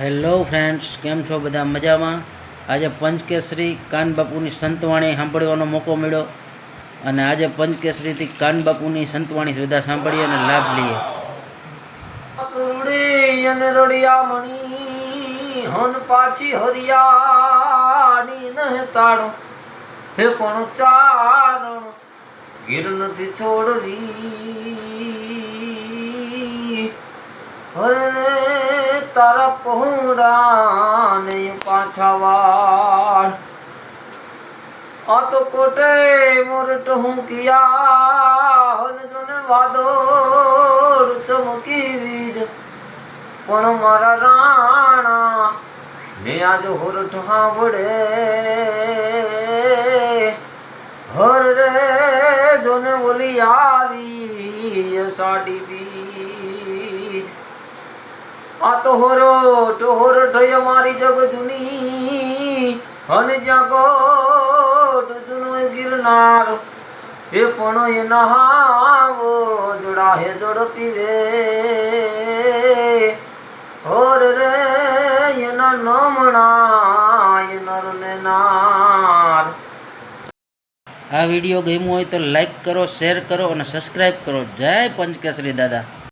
Hello friends, કેમ છો બધા મજામાં? આજે પંચકેસરી કાન બાપુની સંતવાણી સાંભળવાનો મોકો મળ્યો અને આજે પંચકેસરીથી કાન બાપુની સંતવાણી બધા સાંભળીએ અને લાભ લઈએ. હન પાછી હરિયાણી નહ તાળો હે પણ ચારણ ગીર નથી છોડવી. હરે તારા પહોળા ને પાછા વાળ આ તો કોટે મોરટ હું કિયા જોને વાદોડ ચમકી વીજ પણ મારા રાણા ને આજ હોરઠ સાંભળે હર રે જોને બોલી આવી સાડી બીજ આ તો હોરોટ હોરઠ મારી જગ જૂની. અને જ્યાં ગોટ જૂનો ગિરનાર, એ પણ એ નહાવો, જોડા હે જોડ પીવે. હોર રે, એના નમણા નર ને નાર. આ વીડિયો ગમ્યો હોય તો લાઈક કરો, શેર કરો અને સબસ્ક્રાઈબ કરો. જય પંચકેસરી દાદા.